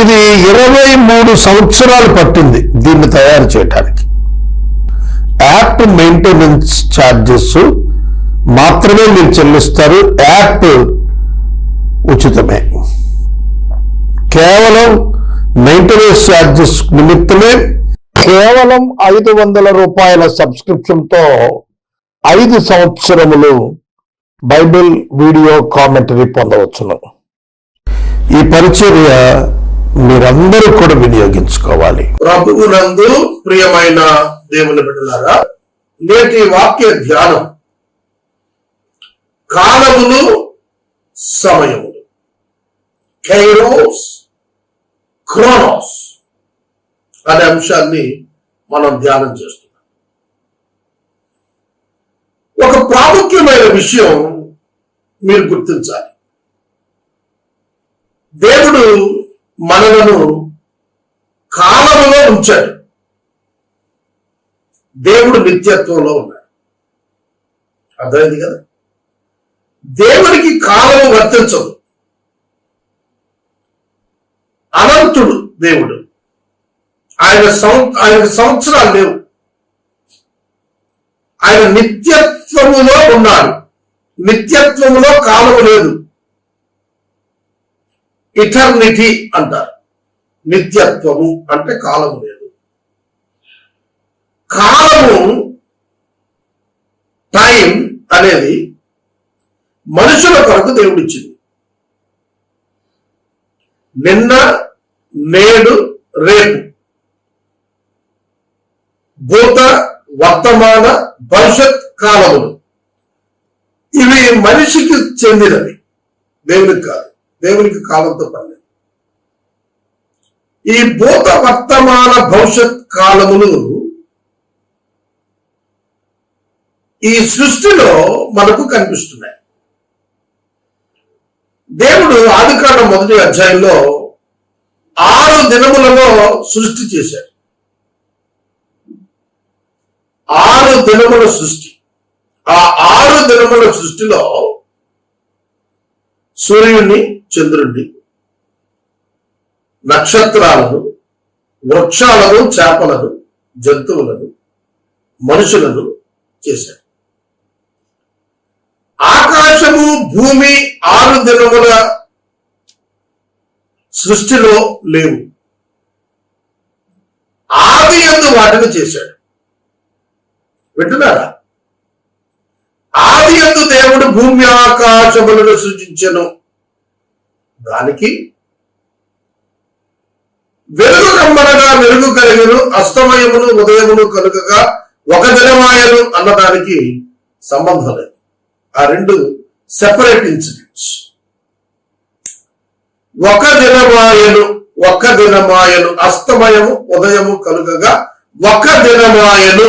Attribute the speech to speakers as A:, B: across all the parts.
A: ఇది ఇరవై మూడు సంవత్సరాలు పట్టింది దీన్ని తయారు చేయడానికి యాప్ మెయింటెనెన్స్ ఛార్జెస్ మాత్రమే మీరు చెల్లిస్తారు. యాప్ ఉచితమే. కేవలం మెయింటెనెన్స్ ఛార్జెస్ నిమిత్తమే కేవలం ఐదు వందల రూపాయల సబ్స్క్రిప్షన్తో ఐదు సంవత్సరములు బైబిల్ వీడియో కామెంటరీ పొందవచ్చును. ఈ పరిచర్య మీరందరూ కూడా వినియోగించుకోవాలి.
B: ప్రభువునందు ప్రియమైన దేవుని బిడ్డలారా నేటి వాక్య ధ్యానం కాలములు సమయములు కైరోస్ క్రోనోస్ అనే అంశాన్ని మనం ధ్యానం చేస్తున్నాం. ఒక ప్రాముఖ్యమైన విషయం మీరు గుర్తించాలి. దేవుడు మనలను కాలములో ఉంచాడు. దేవుడు నిత్యత్వంలో ఉన్నాడు. అర్థమైంది కదా? దేవునికి కాలము వర్తించదు. అనంతుడు దేవుడు. ఆయన సం ఆయన సంవత్సరాలు లేవు. ఆయన నిత్యత్వములో ఉన్నాడు. నిత్యత్వములో కాలము లేదు. ఇటర్నిటీ అంటారు. నిత్యత్వము అంటే కాలము లేదు. కాలము టైం అనేది మనుషుల కొరకు దేవుడిచ్చింది. నిన్న నేడు రేపు. భూత వర్తమాన భవిష్యత్ కాలములు. ఇవి మనిషికి చెందినవి. దేవునికి కాదు. దేవునికి కాలంతో పని ఈ భూత వర్తమాన భవిష్యత్ కాలములు ఈ సృష్టిలో మనకు కనిపిస్తున్నాయి. దేవుడు ఆదికాండం మొదటి అధ్యాయంలో ఆరు దినములలో సృష్టి చేశాడు. ఆరు దినముల సృష్టి. ఆ ఆరు దినముల సృష్టిలో సూర్యుని చంద్రుణ్ణి నక్షత్రాలను వృక్షాలను చేపలను జంతువులను మనుషులను చేశాడు. ఆకాశము భూమి ఆరు దినముల సృష్టిలో లేవు. ఆది ఎందు వాటిని చేశాడు. వింటున్నారా? ఆది ఎందు దేవుడు భూమి ఆకాశములను సృజించను. దానికి వెలుగు కమ్మనగా వెలుగు కలిగను అస్తమయమును ఉదయమును కలుగగా ఒక దినమాయను అన్నదానికి సంబంధం లేదు. ఆ రెండు సెపరేట్ ఇన్సిడెంట్స్ ఒక దినమాయను ఒక దినమాయను అస్తమయము ఉదయము కలుగగా ఒక దినమాయను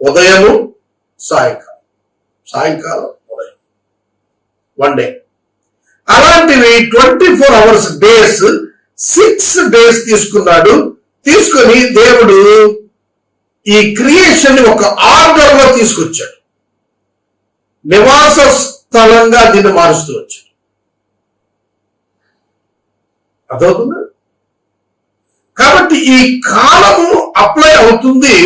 B: ఉదయము సాయంకాలం. సాయంకాలం ఉదయం. వన్ డే అలాంటివి twenty four hours days six days తీసుకున్నాడు. తీసుకొని దేవుడు ఈ క్రియేషన్ని ఒక ఆర్డర్లో తీసుకొచ్చాడు. నివాస స్థలంగా దీన్ని మారుస్తూ వచ్చాడు. అదవుతుందా కాబట్టి ఈ కాలము అప్లై అవుతుంది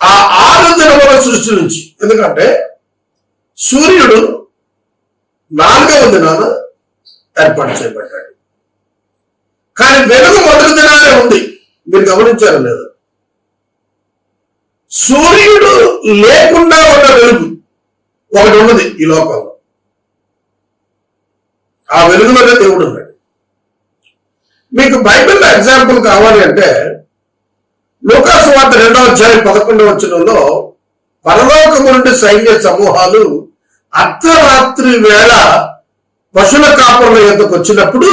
B: ఆ ఆరు దినముల సృష్టి నుంచి. ఎందుకంటే సూర్యుడు నాలుగవ దినాన ఏర్పాటు చేయబడ్డాడు. కానీ వెలుగు మొదటి దినాలే ఉంది. మీరు గమనించారు లేదు. సూర్యుడు లేకుండా ఉన్న వెలుగు ఒకటి ఉన్నది ఈ లోకంలో. ఆ వెలుగులోనే దేవుడు ఉన్నాడు. మీకు బైబిల్లో ఎగ్జాంపుల్ కావాలి అంటే లోకాసు వార్త రెండవ అధ్యాయం పదకొండవ వచనంలో పరలోకము నుండి సైన్య సమూహాలు అర్ధరాత్రి వేళ పశుల కాపుల యొద్దకు వచ్చినప్పుడు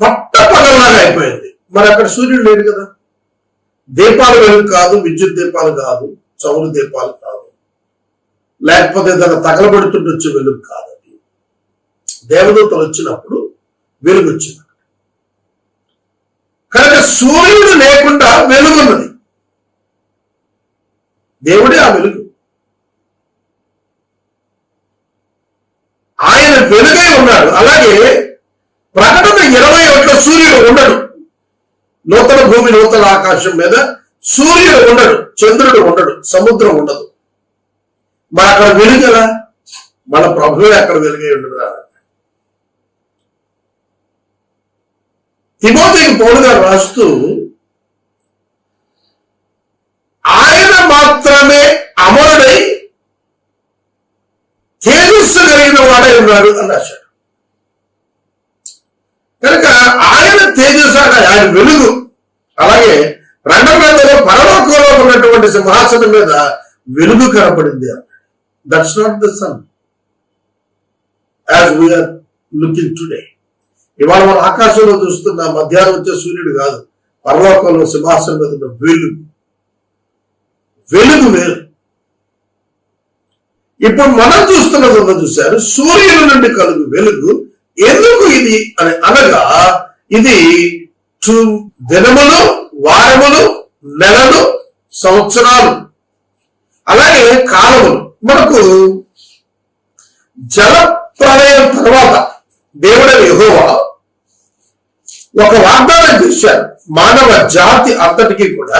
B: పట్ట పగల్లాగా అయిపోయింది. మరి అక్కడ సూర్యుడు లేడు కదా. దీపాలు వెలుగు కాదు విద్యుత్ దీపాలు కాదు చౌరు దీపాలు కాదు. లేకపోతే దాన్ని తగలబెడుతుండొచ్చే వెలుగు కాదు అది దేవదూతలు వచ్చినప్పుడు వెలుగు వచ్చింది. కనుక సూర్యుడు లేకుండా వెలుగున్నది. దేవుడే ఆ వెలుగు. ఆయన వెలుగై ఉన్నాడు. అలాగే ప్రకటన ఇరవై ఒకటిలో సూర్యుడు ఉండడు. నూతన భూమి నూతన ఆకాశం మీద సూర్యుడు ఉండడు చంద్రుడు ఉండడు సముద్రం ఉండదు. మరి అక్కడ వెలుగలా? మన ప్రభువే అక్కడ వెలుగై ఉండడు తిమోతికి పౌలు గారు రాస్తూ ఆయన మాత్రమే అమరుడై తేజస్సు కలిగిన వాడై ఉన్నాడు అని రాశాడు. కనుక ఆయన తేజస్సు అంటే ఆయన వెలుగు అలాగే రెండవ పరలోకంలో ఉన్నటువంటి సింహాసనం మీద వెలుగు కనపడింది that's not the sun as we are looking today ఇవాళ మనం ఆకాశంలో చూస్తున్న మధ్యాహ్నం వచ్చే సూర్యుడు కాదు. పరలోకంలో సింహాసనం మీద ఉన్న వెలుగు. వెలుగు వేరు. ఇప్పుడు మనం చూస్తున్నది ఉన్న చూశారు సూర్యుని నుండి కలుగు వెలుగు. ఎందుకు ఇది అని అనగా ఇది దినములు వారములు నెలలు సంవత్సరాలు అలాగే కాలములు. మనకు జల ప్రళయం తర్వాత దేవుడైన యహోవా ఒక వాగ్దానం చేశాడు. మానవ జాతి అంతటికీ కూడా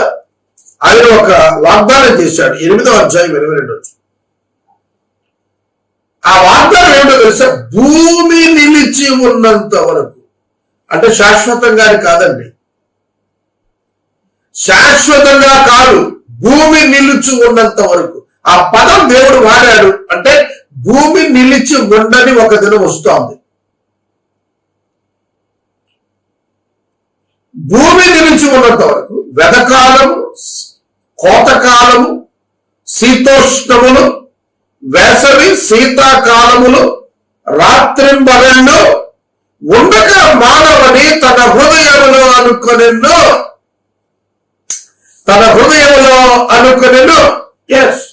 B: ఆయన ఒక వాగ్దానం చేశాడు. ఎనిమిదో అధ్యాయం ఇరవై రెండు వచ్చి ఆ వాగ్దానం ఏమిటో తెలుసా? భూమి నిలిచి ఉన్నంత వరకు. అంటే శాశ్వతంగా కాదండి. శాశ్వతంగా కాదు భూమి నిలిచి ఉన్నంత వరకు. ఆ పదం దేవుడు వాడాడు. అంటే భూమి నిలిచి ఉండని ఒక దినం వస్తోంది. భూమి నిలిచి ఉన్నంత వరకు వెదకాలము కోతకాలము శీతోష్ణములు వేసవి శీతాకాలములు రాత్రింబగళ్ళు ఉండక మానవని తన హృదయములో అనుకునిను తన హృదయములో అనుకునిను as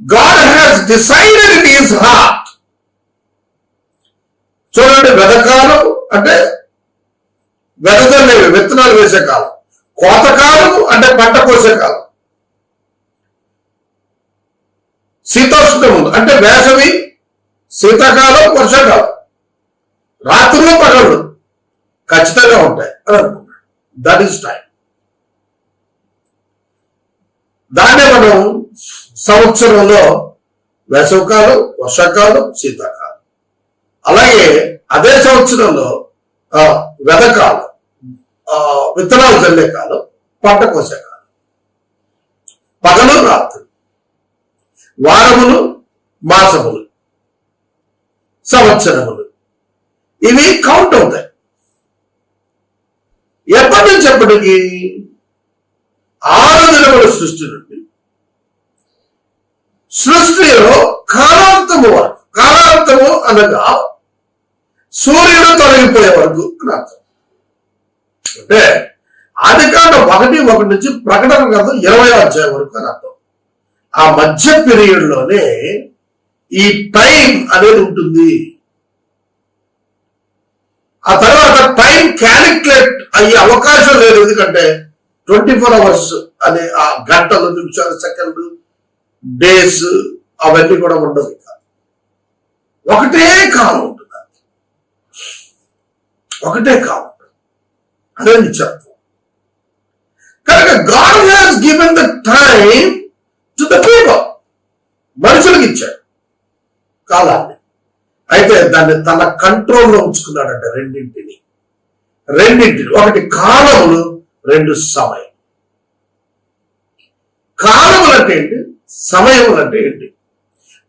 B: God has decided in his heart చూడండి వెదకాలం అంటే వెదజల్లేవి విత్తనాలు వేసే కాలం. కోతకాలము అంటే పంట కోసే కాలం. శీతోష్ణము అంటే వేసవి శీతాకాలం వర్షాకాలం. రాత్రులు పగళ్ళు ఖచ్చితంగా ఉంటాయి అని అనుకున్నాడు దట్ ఈస్ టైం దాన్నే మనం సంవత్సరంలో వేసవికాలం వర్షాకాలం శీతాకాలం. అలాగే అదే సంవత్సరంలో ఆ, వెదకాలం ఆ, విత్తనాలు చల్లే కాలం పంట కోసే కాలం. పగలు రాత్రి వారములు మాసములు సంవత్సరములు. ఇవి కౌంట్ అవుతాయి. ఎప్పటి నుంచి ఎప్పటికి? ఆరు దినముల సృష్టి నుండి సృష్టిలో కాలాంతము వరకు కాలాంతము అనగా సూర్యుడు తొలగిపోయే వరకు అని అర్థం అంటే ఆది కాండం ఒకటి ఒకటి నుంచి ప్రకటన గ్రంథం ఇరవై అధ్యాయం వరకు అని అర్థం. ఆ మధ్య పీరియడ్లోనే ఈ టైం అనేది ఉంటుంది. ఆ తర్వాత టైం క్యాలిక్యులేట్ అయ్యే అవకాశం లేదు. ఎందుకంటే ట్వంటీ ఫోర్ అవర్స్ అనే ఆ గంటలు నిమిషాలు సెకండ్ డేస్ అవన్నీ కూడా ఉండవు ఇక. ఒకటే కాలం ఉంటుంది ఒకటే కాలం అదే చెప్తాం కనుక God has given the time to the people మనుషులకు ఇచ్చాడు. కాలాన్ని. అయితే దాన్ని తన కంట్రోల్లో ఉంచుకున్నాడంట రెండింటిని. రెండింటిని. ఒకటి కాలములు రెండు సమయం. కాలములు అంటే ఏంటి? సమయములు అంటే ఏంటి?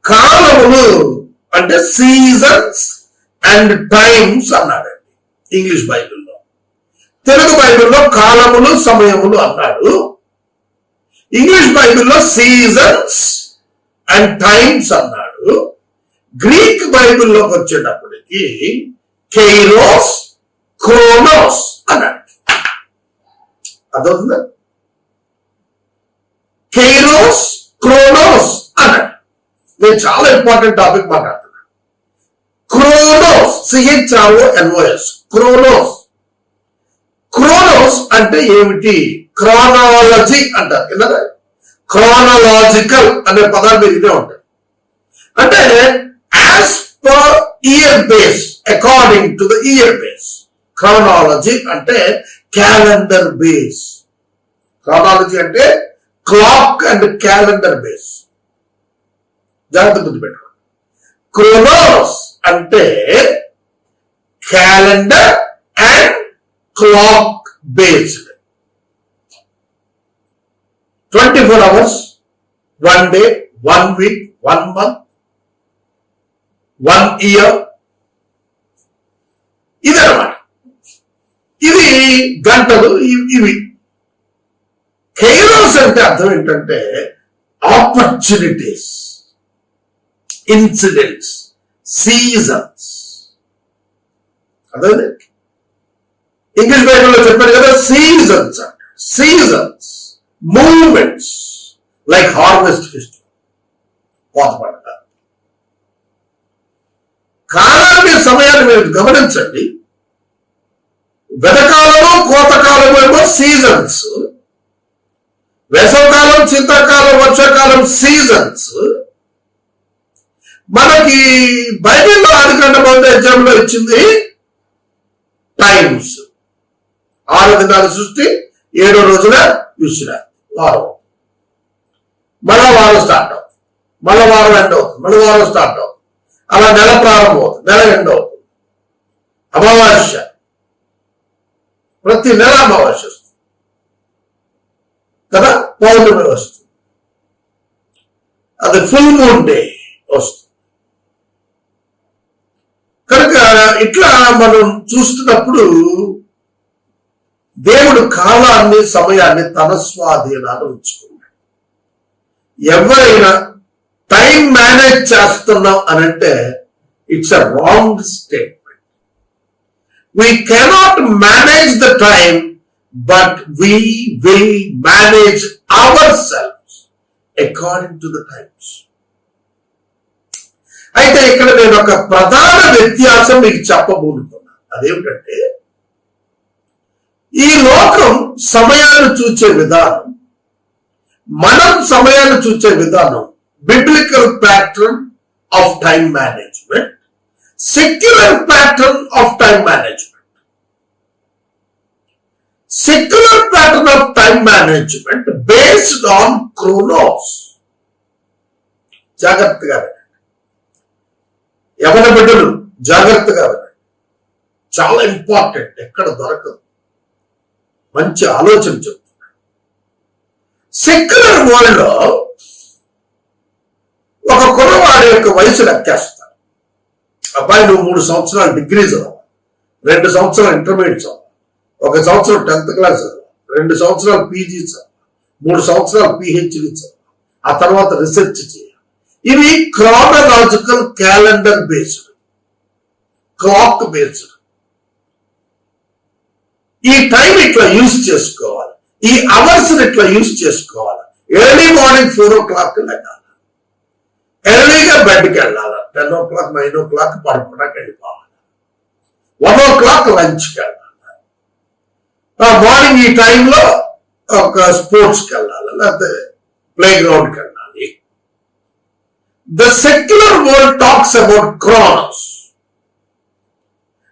B: కాలములు అంటే సీజన్స్ అండ్ టైమ్స్ అన్నాడండి. ఇంగ్లీష్ బైబిల్లో. తెలుగు బైబిల్లో కాలములు సమయములు అన్నాడు. ఇంగ్లీష్ బైబిల్లో సీజన్స్ అండ్ టైమ్స్ అన్నాడు. గ్రీక్ బైబిల్లోకి వచ్చేటప్పటికి కెయిరోస్ క్రోనోస్ అన్నాడు. అదొందా కెయిరోస్ క్రోనోస్ అన్నాడు. నేను చాలా ఇంపార్టెంట్ టాపిక్ మాట్లాడుతున్నా. Chronos C H R O N O S Chronos Chronos అంటే ఏమిటి? క్రానాలజీ అంటారు. విన్నారా క్రానలాజికల్ అనే పదాలు ఇదే ఉంటాయి. అంటే as per year base according to the year base chronology అంటే క్యాలెండర్ బేస్ క్రానాలజీ అంటే క్లాక్ అండ్ క్యాలెండర్ బేస్ జాగ్రత్త గుర్తుపెట్టుకోండి క్రోనోస్ అంటే calendar and clock based twenty four hours one day one week one month one year ఇదన్నమాట ఇది గంటలు ఇవి- కేరస్ అంటే అర్థం ఏంటంటే ఆపర్చునిటీస్ ఇన్సిడెంట్స్ సీజన్స్ అదే ఇంగ్లీష్ బైబిల్లో చెప్పారు కదా సీజన్స్ అంట. Seasons moments like harvest festival కోతపడ్డ కాలాన్ని సమయాన్ని మీరు గమనించండి. వెదకాలము కోతకాలం ఏమో సీజన్స్ వేసవకాలం శీతాకాలం వర్షాకాలం సీజన్స్ మనకి బైబిల్లో ఆదికాండ మంది ఎగ్జామ్ ఇచ్చింది టైమ్స్ ఆరు దినాల సృష్టి ఏడో రోజున విశ్రాంతి వారం. మళ్ళా వారం స్టార్ట్ అవుతుంది. మళ్ళా వారం ఎండ్ అవుతుంది. మళ్ళీ వారం స్టార్ట్ అవుతుంది. అలా నెల ప్రారంభం అవుతుంది. నెల ఎండ్ అవుతుంది. అమావాస్య. ప్రతి నెల అమావాస్య వస్తుంది. కదా? పౌర్ణమి వస్తుంది. అది ఫుల్ మూన్ డే వస్తుంది. కనుక ఇట్లా మనం చూస్తున్నప్పుడు దేవుడు కాలాన్ని సమయాన్ని తన స్వాధీనాన్ని ఉంచుకున్నాడు. ఎవరైనా టైం మేనేజ్ చేస్తున్నాం అని అంటే it's a wrong statement we cannot manage the time but we will manage our selfs according to the times అయితే ఇక్కడ నేను ఒక ప్రధాన వ్యత్యాసం మీకు చెప్పబోతున్నాను. అదేమిటంటే ఈ లోకం సమయాన్ని చూచే విధానం మనం సమయాన్ని చూచే విధానం biblical pattern of time management secular pattern of time management secular pattern of time management based on chronos జాగ్రత్తగా వినండి. బిడ్డలు? జాగ్రత్తగా వినండి. చాలా ఇంపార్టెంట్ ఎక్కడ దొరకదు. మంచి ఆలోచన చెప్తున్నాడు. సెక్యులర్ వరల్డ్లో ఒక కుర్రవాడి యొక్క వయసు లెక్కేస్తారు. అబ్బాయి నువ్వు మూడు సంవత్సరాలు డిగ్రీ చదవాలి రెండు సంవత్సరాలు ఇంటర్మీడియట్ చదవాలి ఒక సంవత్సరం టెన్త్ క్లాస్ చదవాలి రెండు సంవత్సరాలు పీజీ చదవాలి మూడు సంవత్సరాలు పిహెచ్డి చదవాలి ఆ తర్వాత రీసెర్చ్ చేయాలి. ఇవి chronological calendar based clock based ఈ టైం ఇట్లా యూజ్ చేసుకోవాలి. ఈ అవర్స్ ఇట్లా యూజ్ చేసుకోవాలి. Early morning four o'clock లెగాలి. ఎర్లీగా బెడ్కి వెళ్ళాలి. Ten o'clock nine o'clock పడుకోవడానికి వెళ్ళిపోవాలి. వన్ ఓ క్లాక్ లంచ్కి వెళ్ళాలి. మార్నింగ్ ఈ టైంలో ఒక స్పోర్ట్స్కి వెళ్ళాలి. లేకపోతే ప్లే గ్రౌండ్కి వెళ్ళాలి. The secular world talks about chronos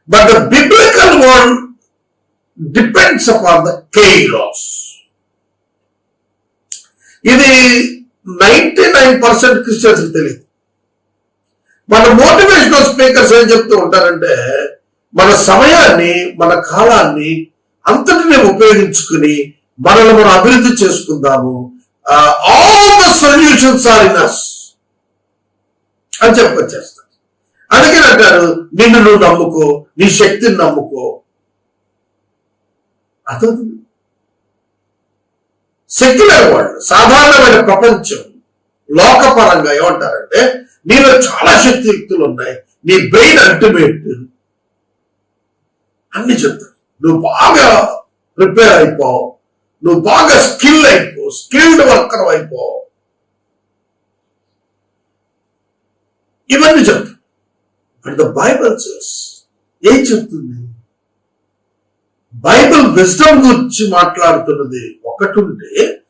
B: but the biblical world depends upon the kairos ఇది నైన్టీ నైన్ పర్సెంట్ క్రిస్టియన్స్ తెలియదు మన మోటివేషనల్ స్పీకర్స్ ఏం చెప్తూ ఉంటారంటే మన సమయాన్ని మన కాలాన్ని అంతటిని ఉపయోగించుకుని మనల్ని మనం అభివృద్ధి చేసుకుందాము. All the solutions are in us అని చెప్పొచ్చేస్తారు అందుకని అంటారు నిన్ను నువ్వు నమ్ముకో నీ శక్తిని నమ్ముకో అర్థం సెక్యులర్ వరల్డ్ సాధారణమైన ప్రపంచం లోకపరంగా ఏమంటారంటే నీలో చాలా శక్తియుక్తులు ఉన్నాయి. నీ బ్రెయిన్ అల్టిమేట్ అన్ని చెప్తారు. నువ్వు బాగా ప్రిపేర్ అయిపోవు. నువ్వు బాగా స్కిల్ అయిపో స్కిల్డ్ వర్కర్ అయిపో ఇవన్నీ చెప్తారు. అండ్ ద బైబల్ ఏం చెప్తుంది? బైబిల్ విజ్డమ్ గురించి మాట్లాడుతున్నది ఒకటి ఉంటే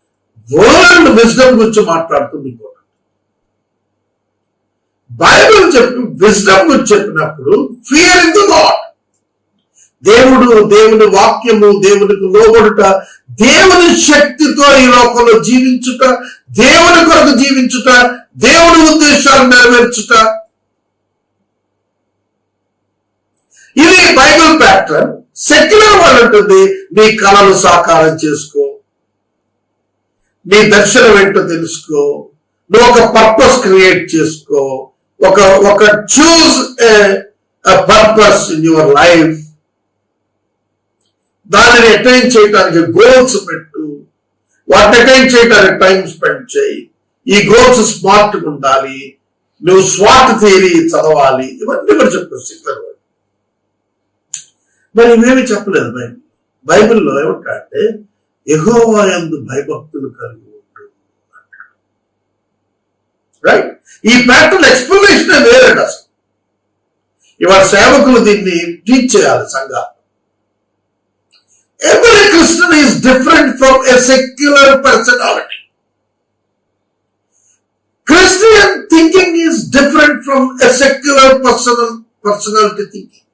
B: వరల్డ్ విజ్డమ్ గురించి మాట్లాడుతుంది ఇంకోటి బైబిల్ చెప్పి విజ్డమ్ గురించి చెప్పినప్పుడు ఫియర్ ఇన్ ది గాడ్ దేవుడు దేవుని వాక్యము దేవునికి లోబడుట దేవుని శక్తితో ఈ లోకంలో జీవించుట దేవుని కొరకు జీవించుట దేవుని ఉద్దేశాలు నెరవేర్చుట. ఇది బైబిల్ ప్యాటర్న్. సెక్యులర్ వాళ్ళు ఉంటుంది నీ కళలు సాకారం చేసుకో. నీ దర్శనం ఏంటో తెలుసుకో. నువ్వు ఒక పర్పస్ క్రియేట్ చేసుకో. ఒక ఒక choose purpose in your life దానిని అటైన్ చేయడానికి గోల్స్ పెట్టు. వాటిని అటైన్ చేయడానికి టైం స్పెండ్ చేయి. ఈ గోల్స్ స్మార్ట్గా ఉండాలి. నువ్వు స్వార్ట్ థియరీ చదవాలి. ఇవన్నీ కూడా చెప్పు సెక్యులర్ మరి ఇవేమి చెప్పలేదు బైబిల్ బైబిల్లో ఏమంటే ఎహోవా ఎందు భయభక్తులు కలిగి ఉండు. రైట్ ఈ ప్యాటర్న్ ఎక్స్ప్లెనేషన్ వేరేట అసలు. ఇవాళ సేవకులు దీన్ని టీచ్ చేయాలి సంఘాలు. Every Christian is different from a secular personality Christian thinking is different from a secular personal personality thinking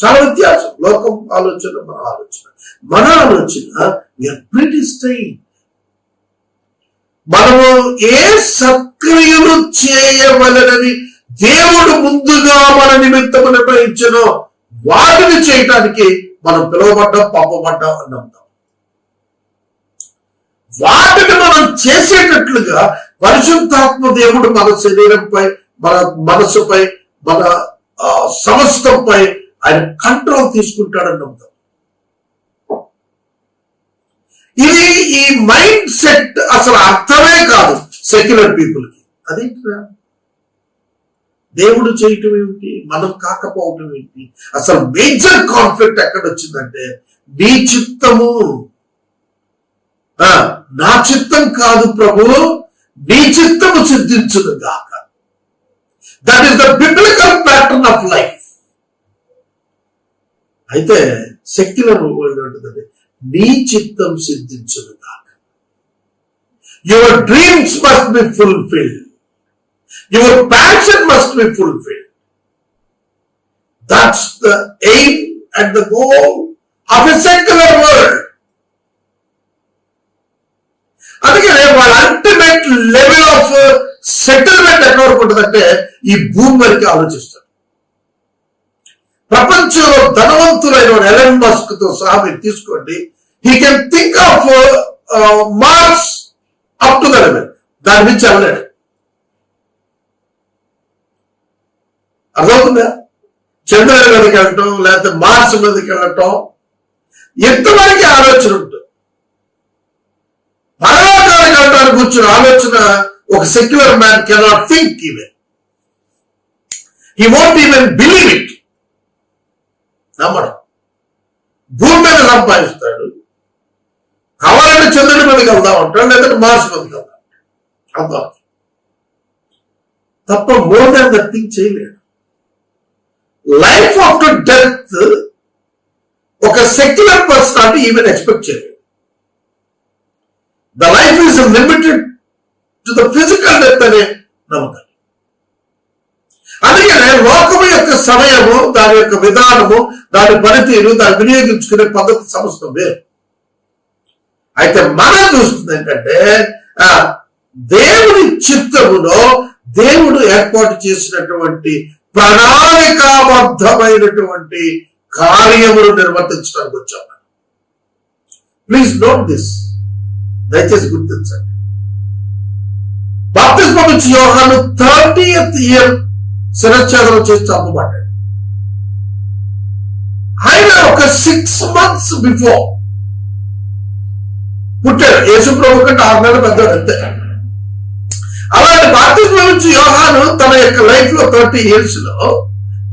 B: చాలా వ్యత్యాసం. లోకం ఆలోచన మన ఆలోచన. మన ఆలోచన ఎవ్రీ మనము ఏ సత్క్రియలు చేయవలనని దేవుడు ముందుగా మన నిమిత్తము నిర్ణయించనో. వాటిని చేయటానికి మనం పిలువబడ్డాం పంపబడ్డాం అని అంటాం వాటిని మనం చేసేటట్లుగా పరిశుద్ధాత్మ దేవుడు మన శరీరంపై మన మనసుపై మన ఆ, సమస్తంపై ఆయన కంట్రోల్ తీసుకుంటాడని నమ్ముతాం. ఇది ఈ మైండ్ సెట్ అసలు అర్థమే కాదు సెక్యులర్ పీపుల్కి అదేంటిరా? దేవుడు చేయటం ఏమిటి? మనం కాకపోవటం ఏంటి అసలు మేజర్ కాన్ఫ్లిక్ట్ ఎక్కడ వచ్చిందంటే నీ చిత్తము ఆ, నా చిత్తం కాదు ప్రభు నీ చిత్తము సిద్ధించును గాక. That is the biblical pattern of అయితే సెక్యులర్ వరల్డ్ అంటుందండి నీ చిత్తం సిద్ధించును కాక your dreams must be fulfil your passion must be fulfilled that's the aim and the goal of a secular world అందుకనే వాళ్ళ అల్టిమేట్ లెవెల్ ఆఫ్ సెటిల్మెంట్ ఎక్కడ వరకు ఉంటుందంటే ఈ భూమి వరకు ఆలోచిస్తుంది ప్రపంచంలో ధనవంతులైన ఎలన్ మస్క్తో సహా మీరు తీసుకోండి. He can think of Mars up to the level దాని నుంచి వెళ్ళలేడు అర్థమవుతుందా? చంద్రుడి మీదకి వెళ్ళటం లేకపోతే మార్స్ మీదకి వెళ్ళటం ఎంతవరకు ఆలోచన ఉంటుంది? పరలోకానికి వెళ్ళడానికి కూర్చున్న ఆలోచన ఒక secular man cannot think even he won't even believe it నమ్మడం. భూమి మీద సంపాదిస్తాడు. కావాలంటే చంద్రుడి మీదకి వెళ్దాం అంటాడు లేదంటే మార్స్ మీదకి వెళ్దాం అంతా తప్ప మోర్ దాన్ దట్ థింగ్ చేయలేడు. లైఫ్ ఆఫ్టర్ డెత్ ఒక సెక్యులర్ పర్సనాలిటీ ఈవెన్ ఎక్స్పెక్ట్ చేయలేదు. The life is limited to the physical death అనే నమ్మకం. అందుకనే లోకము యొక్క సమయము దాని యొక్క విధానము దాని పనితీరు దాన్ని వినియోగించుకునే పద్ధతి సమస్తం వేరు అయితే మనం చూస్తుంది ఏంటంటే ఆ, దేవుని చిత్తములో దేవుడు ఏర్పాటు చేసినటువంటి ప్రణాళికాబద్ధమైనటువంటి కార్యములు నిర్వర్తించడానికి వచ్చాం ప్లీజ్ నోట్ దిస్ దయచేసి గుర్తించండి. బాప్తిస్మం ఇచ్చి యోహాను థర్టీయత్ ఇయర్ శిరచ్ఛేదనం చేసి చంపబడ్డాడు ఆయన ఒక సిక్స్ మంత్స్ బిఫోర్ పుట్టాడు. యేసు ప్రభు కంటే ఆరు నెలలు పెద్దవాడు అంతే. అలాంటి బాప్తిస్మం నుంచి యోహాను తన యొక్క లైఫ్లో థర్టీ ఇయర్స్లో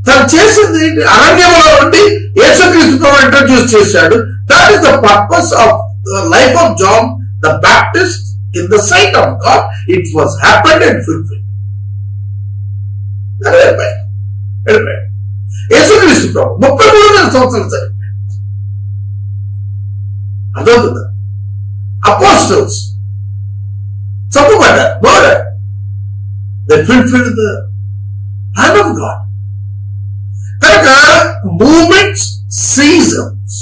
B: తను చేసింది ఏంటి? అరణ్యంలో ఉండి యేసుక్రీస్తు ఇంట్రడ్యూస్ చేశాడు. That is the purpose of life of John the Baptist in the sight of God it was happened and fulfil వెళ్ళిపోయాడు వెళ్ళిపోయాడు యేసుక్రీస్తు ప్రభు ముప్పై మూడున్నర సంవత్సరాలు చనిపోయాడు అర్థవుతుందా అపోస్టల్స్ చంపబడ్డారు మోడర్ they fulfil the plan of God కనుక moments seasons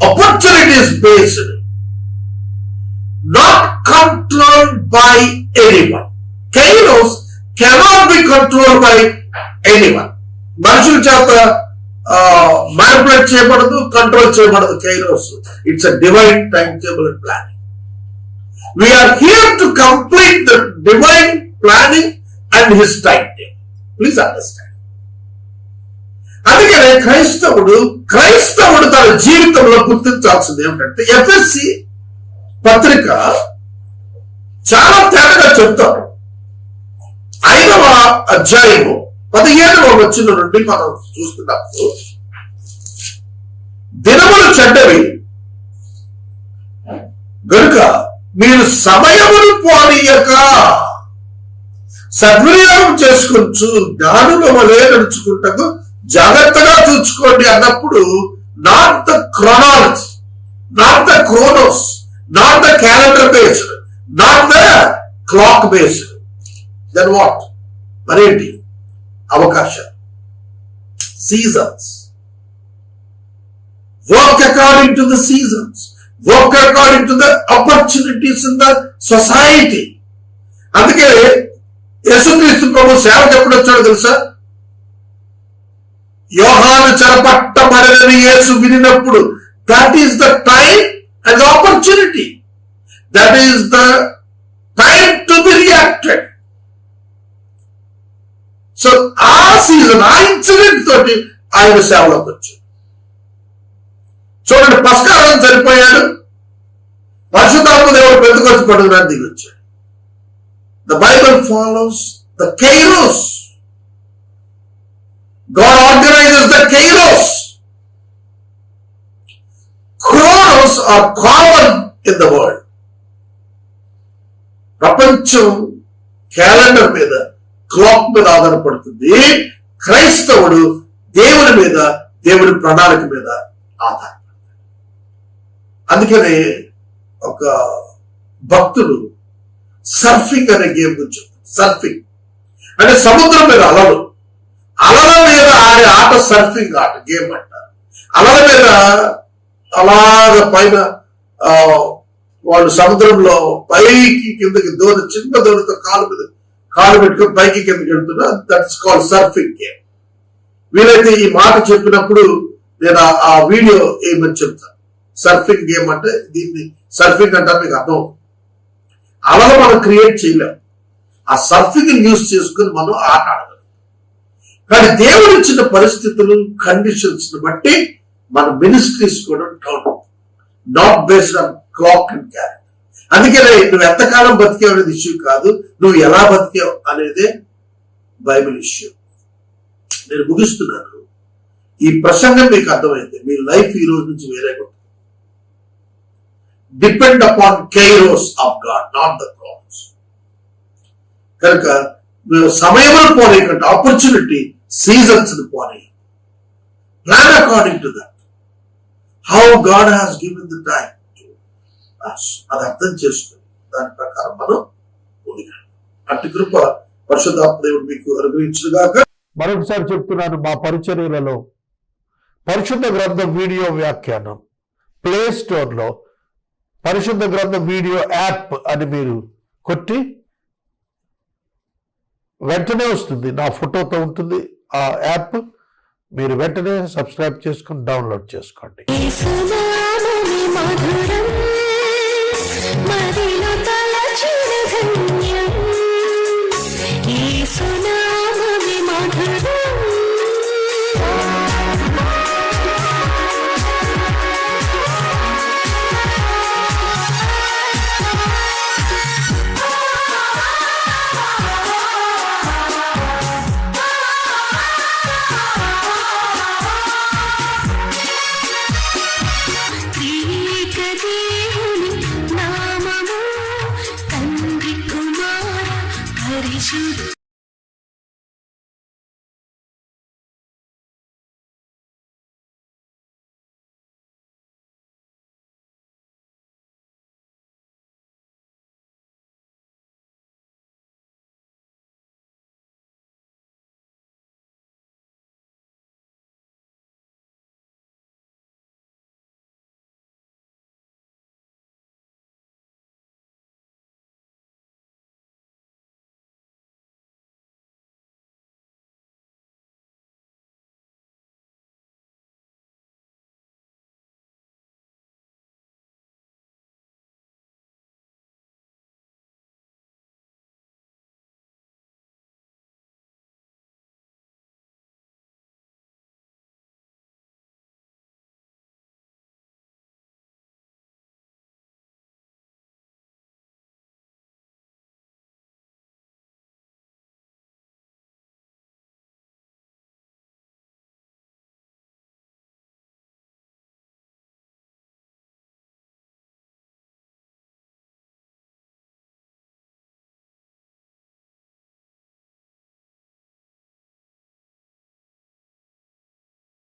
B: opportunities based not controlled by anyone kairos cannot be control by anyone మనుషుల చేత మ్యానిపులేట్ చేయబడదు కంట్రోల్ చేయబడదు. Kairos it's a divine time table and planning we are here to complete the divine planning and his time table please understand అందుకనే క్రైస్తవుడు క్రైస్తవుడు తన జీవితంలో గుర్తించాల్సింది ఏమిటంటే ఎఫ్ఎస్సి పత్రిక చాలా తేడాగా చెప్తారు అధ్యాయము పదిహేడవ వచ్చిన నుండి మనం చూస్తున్నప్పుడు దినములు చెడ్డవి. గనుక మీరు సమయమును పోనీయక. సద్వినియోగం చేసుకుంటూ జ్ఞానుల వలె నడుచుకుంటకు జాగ్రత్తగా చూసుకోండి అన్నప్పుడు not the chronology not the chronos not the calendar based not the clock based. Then what మరేంటి? అవకాశం. Seasons work according to the seasons work according to the opportunities in the society అందుకే యేసుక్రీస్తు ప్రభు సేవకు ఎప్పుడు వచ్చాడో తెలుసా? యోహాను చెరపట్టబడని యేసు వినినప్పుడు. That is the time and opportunity that is the time to be reacted so ఆ సీజన్ ఆ ఇన్సిడెంట్ తోటి ఆయన సేవలోకి వచ్చాడు చూడండి పస్కారం చనిపోయాడు. పరిశుద్ధాత్మ దేవుడు పెద్దకొచ్చి పడుకున్నాడు దిగి వచ్చాడు. The Bible follows the kairos God organises the kairos Chronos are common in the world ప్రపంచం క్యాలెండర్ మీద క్లాక్ మీద ఆధారపడుతుంది. క్రైస్తవుడు దేవుని మీద దేవుడి ప్రణాళిక మీద ఆధారపడతాడు. అందుకనే ఒక భక్తుడు సర్ఫింగ్ అనే గేమ్ గురించి సర్ఫింగ్. అంటే సముద్రం మీద అలలు. అలల మీద ఆడే ఆట సర్ఫింగ్ ఆట గేమ్ అంటారు అలల మీద అలాగ పైన వాళ్ళు సముద్రంలో పైకి కిందకి దోని చిన్న దోనితో కాలు మీద కాలు పెట్టుకుని పైకి కిందకి వెళ్తున్నా దట్స్ కాల్ సర్ఫింగ్ గేమ్ వీలైతే ఈ మాట చెప్పినప్పుడు నేను ఆ- వీడియో ఏమని చెప్తాను సర్ఫింగ్ గేమ్ అంటే దీన్ని సర్ఫింగ్ అంటే మీకు అర్థం అలా అలలు మనం క్రియేట్ చేయలేం. ఆ సర్ఫింగ్ యూస్ చేసుకుని మనం ఆట ఆడగలం కానీ దేవుడు ఇచ్చిన పరిస్థితులు కండిషన్స్ బట్టి మన మినిస్ట్రీస్ కూడా down not based on clock and character అందుకనే నువ్వు ఎంతకాలం బతికేవు అనేది ఇష్యూ కాదు. నువ్వు ఎలా బతికేవు అనేదే బైబిల్ ఇష్యూ. నేను ముగిస్తున్నాను. ఈ ప్రసంగం మీకు అర్థమైంది. మీ లైఫ్ ఈ రోజు నుంచి వేరే depend upon kairos of God not the problems కనుక సమయమును పోనీకంటే ఆపర్చునిటీ సీజన్స్ పోనీ plan according to that how God has given the time అది అర్థం చేసుకుని దాని ప్రకారం మనం అట్టి కృప పరిశుద్ధాత్మ దేవుడు మీకు అనుగ్రహించుగాక
A: మరొకసారి చెప్తున్నాను మా పరిచర్యలలో పరిశుద్ధ గ్రంథం వీడియో వ్యాఖ్యానం. ప్లే స్టోర్లో పరిశుద్ధ గ్రంథం వీడియో యాప్ అని మీరు కొట్టి
B: వెంటనే వస్తుంది. నా ఫోటోతో ఉంటుంది. ఆ యాప్ మీరు వెంటనే సబ్స్క్రైబ్ చేసుకుని డౌన్లోడ్ చేసుకోండి.
C: My